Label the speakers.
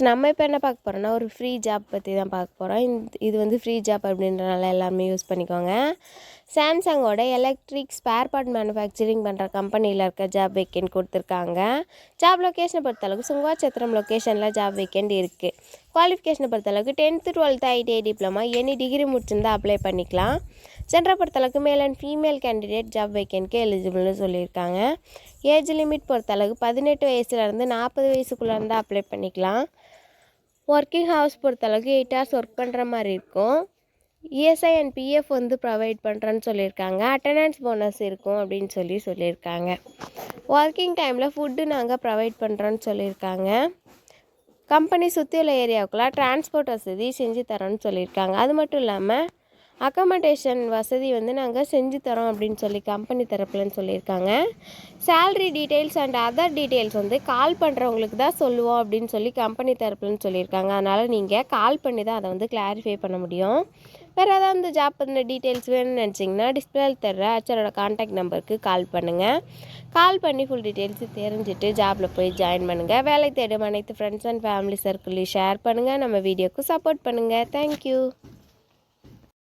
Speaker 1: So நம்ம இப்போ என்ன பார்க்க போகிறோம்னா ஒரு ஃப்ரீ ஜாப் பற்றி தான் பார்க்க போகிறோம் இந்த இது வந்து ஃப்ரீ ஜாப் அப்படின்றனால எல்லாருமே யூஸ் பண்ணிக்கோங்க. சாம்சங்கோட எலக்ட்ரிக் ஸ்பேர் பார்ட் மேனுஃபேக்சரிங் பண்ணுற கம்பெனியில் இருக்க ஜாப் வேக்கெண்ட் கொடுத்துருக்காங்க. ஜாப் லொக்கேஷனை பொறுத்தளவுக்கு சுங்காச்சத்திரம் லொக்கேஷனில் ஜாப் வேக்கெண்ட் இருக்குது குவாலிஃபிகேஷனை பொறுத்தளவுக்கு tenth twelfth ITI diploma any degree முடிச்சிருந்தால் apply பண்ணிக்கலாம். சென்டரை பொறுத்தளவுக்கு male and female candidate job வேக்கெண்ட்க்கு எலிஜிபிள்னு சொல்லியிருக்காங்க. ஏஜ் லிமிட் பொறுத்தளவுக்கு பதினெட்டு வயசுலேருந்து நாற்பது வயசுக்குள்ளே இருந்தால் அப்ளை பண்ணிக்கலாம். ஒர்க்கிங் ஹவர்ஸ் பொறுத்தளவுக்கு எயிட் ஹவர்ஸ் ஒர்க் பண்ணுற மாதிரி இருக்கும். இஎஸ்ஐ அண்ட் பிஎஃப் வந்து ப்ரொவைட் பண்ணுறேன்னு சொல்லியிருக்காங்க. அட்டண்டன்ஸ் போனஸ் இருக்கும் அப்படின்னு சொல்லி சொல்லியிருக்காங்க. ஒர்க்கிங் டைமில் ஃபுட்டு நாங்கள் ப்ரொவைட் பண்ணுறோன்னு சொல்லியிருக்காங்க. கம்பெனி சுற்றியுள்ள ஏரியாவுக்குலாம் டிரான்ஸ்போர்ட் வசதி செஞ்சு தரோன்னு சொல்லியிருக்காங்க. அது மட்டும் இல்லாமல் அக்கமடேஷன் வசதி வந்து நாங்கள் செஞ்சு தரோம் அப்படின்னு சொல்லி கம்பெனி தரப்புலன்னு சொல்லியிருக்காங்க. Salary details and other details வந்து கால் பண்ணுறவங்களுக்கு தான் சொல்லுவோம் அப்படின்னு சொல்லி கம்பெனி தரப்புலன்னு சொல்லியிருக்காங்க. அதனால் நீங்கள் கால் பண்ணி தான் அதை வந்து கிளாரிஃபை பண்ண முடியும். வேறு ஏதாவது இந்த ஜாப் பண்ண டீட்டெயில்ஸ் வேணும்னு நினச்சிங்கன்னா டிஸ்பிளேல தர்ற ஆச்சரோட காண்டாக்ட் நம்பருக்கு கால் பண்ணுங்கள் கால் பண்ணி ஃபுல் டீட்டெயில்ஸ் தெரிஞ்சுட்டு ஜாபில் போய் ஜாயின் பண்ணுங்கள் வேலை தேடும் அனைத்து ஃப்ரெண்ட்ஸ் அண்ட் ஃபேமிலி சர்க்கிளையும் ஷேர் பண்ணுங்கள் நம்ம வீடியோக்கு சப்போர்ட் பண்ணுங்கள் தேங்க்யூ